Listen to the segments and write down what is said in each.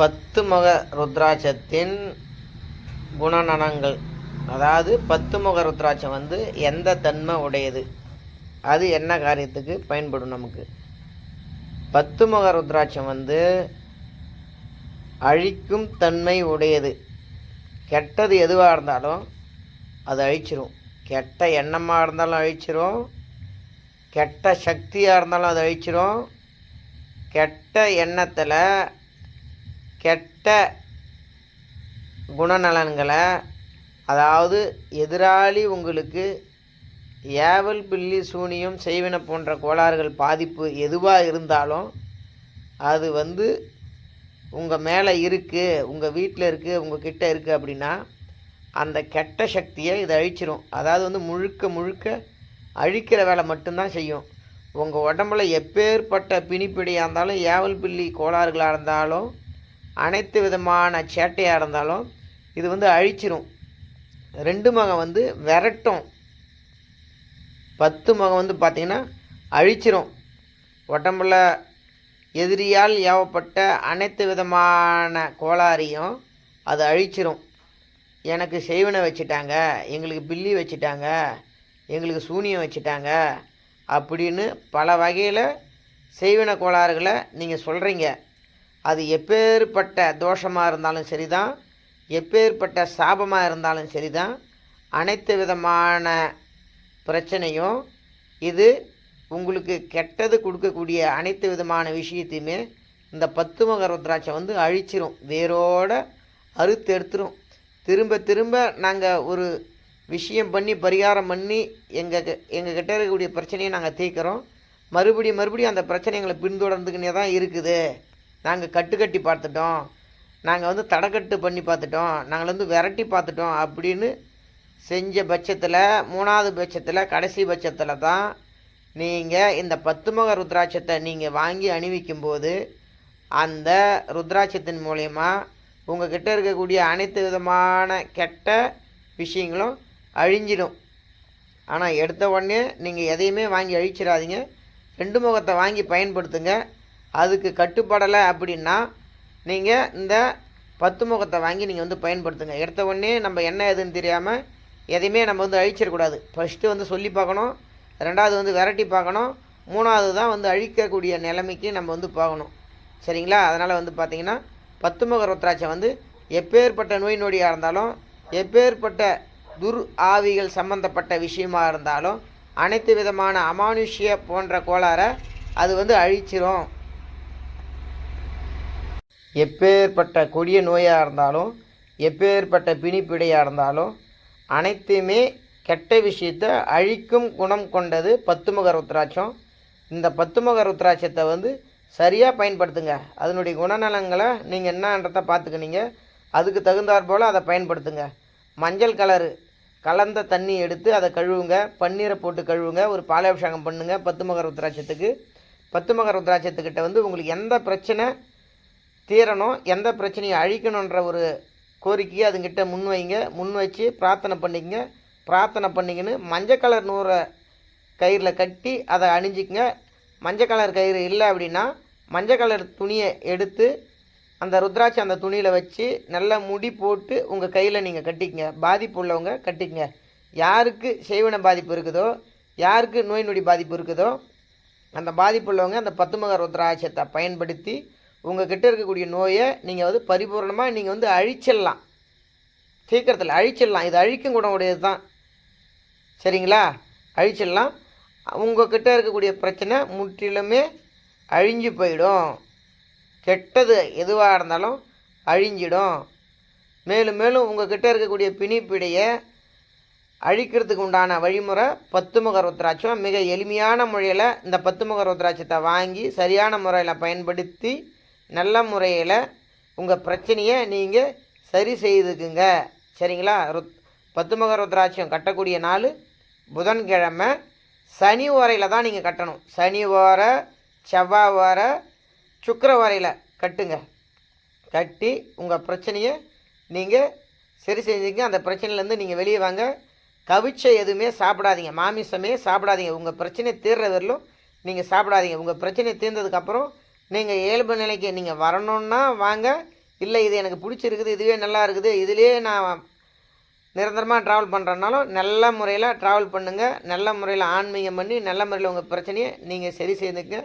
பத்து முக ருத்ராட்சத்தின் குணநலங்கள் அதாவது பத்து முக ருத்ராட்சம் வந்து எந்த தன்மை உடையது? அது என்ன காரியத்துக்கு பயன்படும் நமக்கு? பத்து முக ருத்ராட்சம் வந்து அழிக்கும் தன்மை உடையது. கெட்டது எதுவாக இருந்தாலும் அது அழிச்சிரும். கெட்ட எண்ணமாக இருந்தாலும் அழிச்சிரும். கெட்ட சக்தியாக இருந்தாலும் அது அழிச்சிரும். கெட்ட எண்ணத்தில் கெட்ட குணநலன்களை அதாவது எதிராளி உங்களுக்கு ஏவல் பில்லி சூனியம் செய்வின போன்ற கோளாறுகள் பாதிப்பு எதுவாக இருந்தாலும் அது வந்து உங்கள் மேலே இருக்குது உங்கள் வீட்டில் இருக்குது உங்கள் கிட்டே இருக்குது அப்படின்னா அந்த கெட்ட சக்தியை இதை அழிச்சிரும். அதாவது வந்து முழுக்க முழுக்க அழிக்கிற வேலை மட்டும்தான் செய்யும். உங்கள் உடம்புல எப்பேற்பட்ட பிணிப்பிடியாக இருந்தாலும் ஏவல் பில்லி கோளாறுகளாக இருந்தாலும் அனைத்து விதமான சேட்டையாக இருந்தாலும் இது வந்து அழிச்சிரும். ரெண்டு மகம் வந்து விரட்டும். பத்து மகம் வந்து பார்த்திங்கன்னா அழிச்சிரும். உடம்புல எதிரியால் ஏவப்பட்ட அனைத்து விதமான கோளாறையும் அது அழிச்சிரும். எனக்கு செய்வனை வச்சுட்டாங்க எங்களுக்கு பில்லி வச்சுட்டாங்க எங்களுக்கு சூனியம் வச்சுட்டாங்க அப்படின்னு பல வகையில் செய்வன கோளாறுகளை நீங்கள் சொல்கிறீங்க அது எப்பேற்பட்ட தோஷமாக இருந்தாலும் சரிதான் எப்பேற்பட்ட சாபமாக இருந்தாலும் சரிதான். அனைத்து விதமான பிரச்சனையும் இது உங்களுக்கு கெட்டது கொடுக்கக்கூடிய அனைத்து விதமான விஷயத்தையுமே இந்த பத்து முக ருத்ராட்சம் வந்து அழிச்சிரும் வேரோட அறுத்து எடுத்துரும். திரும்ப திரும்ப நாங்கள் ஒரு விஷயம் பண்ணி பரிகாரம் பண்ணி எங்கள் எங்கள் கிட்ட இருக்கக்கூடிய பிரச்சனையை நாங்கள் தீர்க்குறோம். மறுபடியும் மறுபடியும் அந்த பிரச்சனை எங்களை பின்தொடர்ந்துக்கினே தான் இருக்குது. நாங்கள் கட்டுக்கட்டி பார்த்துட்டோம். நாங்கள் வந்து தடக்கட்டு பண்ணி பார்த்துட்டோம். நாங்கள் வந்து விரட்டி பார்த்துட்டோம் அப்படின்னு செஞ்ச பட்சத்தில் மூணாவது பட்சத்தில் கடைசி பட்சத்தில் தான் நீங்கள் இந்த பத்து முக ருத்ராட்சத்தை நீங்கள் வாங்கி அணிவிக்கும் போது அந்த ருத்ராட்சத்தின் மூலயமா உங்கக்கிட்ட இருக்கக்கூடிய அனைத்து விதமான கெட்ட விஷயங்களும் அழிஞ்சிடும். ஆனால் எடுத்த உடனே நீங்கள் எதையுமே வாங்கி அழிச்சிடாதீங்க. ரெண்டு முகத்தை வாங்கி பயன்படுத்துங்க. அதுக்கு கட்டுப்படலை அப்படின்னா நீங்கள் இந்த பத்து முகத்தை வாங்கி நீங்கள் வந்து பயன்படுத்துங்க. எடுத்த உடனே நம்ம என்ன எதுன்னு தெரியாமல் எதையுமே நம்ம வந்து அழிச்சிடக்கூடாது ஃபஸ்ட்டு வந்து சொல்லி பார்க்கணும் ரெண்டாவது வந்து விரட்டி பார்க்கணும் மூணாவது தான் வந்து அழிக்கக்கூடிய நிலைமைக்கு நம்ம வந்து போகணும். சரிங்களா? அதனால் வந்து பார்த்திங்கன்னா பத்து முக ருத்ராட்சை வந்து எப்பேற்பட்ட நோய் நொடியாக இருந்தாலும் எப்பேற்பட்ட துர் ஆவிகள் சம்பந்தப்பட்ட விஷயமாக இருந்தாலும் அனைத்து விதமான அமானுஷ்ய போன்ற கோளாறை அது வந்து அழிச்சிரும். எப்பேற்பட்ட கொடிய நோயாக இருந்தாலும் எப்பேற்பட்ட பிணிப்பிடையாக இருந்தாலும் அனைத்தையுமே கெட்ட விஷயத்தை அழிக்கும் குணம் கொண்டது பத்துமுக ருத்ராட்சம். இந்த பத்துமுக ருத்ராட்சத்தை வந்து சரியாக பயன்படுத்துங்க. அதனுடைய குணநலங்களை நீங்கள் என்னன்றதை பார்த்துக்கினீங்க அதுக்கு தகுந்தாற் போல் அதை பயன்படுத்துங்க. மஞ்சள் கலரு கலந்த தண்ணி எடுத்து அதை கழுவுங்க. பன்னீரை போட்டு கழுவுங்க. ஒரு பாலாபிஷேகம் பண்ணுங்கள் பத்துமுக ருத்ராட்சத்துக்கு. பத்துமுக ருத்ராட்சத்துக்கிட்ட வந்து உங்களுக்கு எந்த பிரச்சனை தீரணும் எந்த பிரச்சனையும் அழிக்கணுன்ற ஒரு கோரிக்கையை அதுங்கிட்ட முன் வைங்க முன் வச்சு பிரார்த்தனை பண்ணிக்கங்க. பிரார்த்தனை பண்ணிக்கின்னு மஞ்சள் கலர் நூறை கயிறில் கட்டி அதை அணிஞ்சிக்கங்க. மஞ்சள் கலர் கயிறு இல்லை அப்படின்னா மஞ்சள் கலர் துணியை எடுத்து அந்த ருத்ராட்சி அந்த துணியில் வச்சு நல்லா முடி போட்டு உங்கள் கையில் நீங்கள் கட்டிக்கங்க. பாதிப்பு உள்ளவங்க கட்டிக்கங்க. யாருக்கு செய்வன பாதிப்பு இருக்குதோ யாருக்கு நோய் நொடி பாதிப்பு இருக்குதோ அந்த பாதிப்பு உள்ளவங்க அந்த பத்துமக ருத்ராட்சத்தை பயன்படுத்தி உங்கக்கிட்ட இருக்கக்கூடிய நோயை நீங்கள் வந்து பரிபூர்ணமாக நீங்கள் வந்து அழிச்சிடலாம். சீக்கிரத்தில் அழிச்சிடலாம். இது அழிக்கும் குணமுடையது தான். சரிங்களா? அழிச்சிடலாம். உங்ககிட்ட இருக்கக்கூடிய பிரச்சனை முற்றிலுமே அழிஞ்சு போயிடும். கெட்டது எதுவாக இருந்தாலும் அழிஞ்சிடும். மேலும் மேலும் உங்கக்கிட்ட இருக்கக்கூடிய பிணிப்பிடையை அழிக்கிறதுக்கு உண்டான வழிமுறை பத்துமுக ருத்ராட்சம். மிக எளிமையான முறையில் இந்த பத்துமுக ருத்ராட்சத்தை வாங்கி சரியான முறையில் பயன்படுத்தி நல்ல முறையில் உங்கள் பிரச்சனையை நீங்கள் சரி செய்துக்குங்க. சரிங்களா? ருத் பத்துமக ருத்ராட்சியம் கட்டக்கூடிய நாள் புதன்கிழமை. சனி ஓரையில் தான் நீங்கள் கட்டணும். சனி ஓர செவ்வாய் ஓர சுக்கர ஓரையில் கட்டுங்க. கட்டி உங்கள் பிரச்சனையை நீங்கள் சரி செஞ்சுங்க அந்த பிரச்சனையிலேருந்து நீங்கள் வெளியே வாங்க. கவிச்ச எதுவுமே சாப்பிடாதீங்க. மாமிசமே சாப்பிடாதீங்க. உங்கள் பிரச்சனை தீர்ற வரலும் நீங்கள் சாப்பிடாதீங்க. உங்கள் பிரச்சனை தீர்ந்ததுக்கப்புறம் நீங்கள் இயல்பு நிலைக்கு நீங்கள் வரணுன்னா வாங்க. இல்லை இது எனக்கு பிடிச்சிருக்குது இதுவே நல்லா இருக்குது இதுலேயே நான் நிரந்தரமாக ட்ராவல் பண்ணுறதுனாலும் நல்ல முறையில் ட்ராவல் பண்ணுங்கள் நல்ல முறையில் ஆன்மீகம் பண்ணி நல்ல முறையில் உங்கள் பிரச்சனையை நீங்கள் சரி செய்துங்க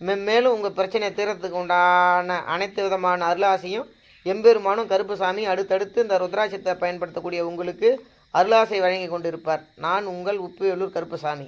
மென்மேலும் உங்கள் பிரச்சனையை தீர்றதுக்கு உண்டான அனைத்து விதமான அருளாசையும் எம்பெருமானும் கருப்புசாமி அடுத்தடுத்து இந்த ருத்ராட்சத்தை பயன்படுத்தக்கூடிய உங்களுக்கு அருளாசை வழங்கி கொண்டிருப்பார். நான் உங்கள் உப்புவேலூர் கருப்புசாமி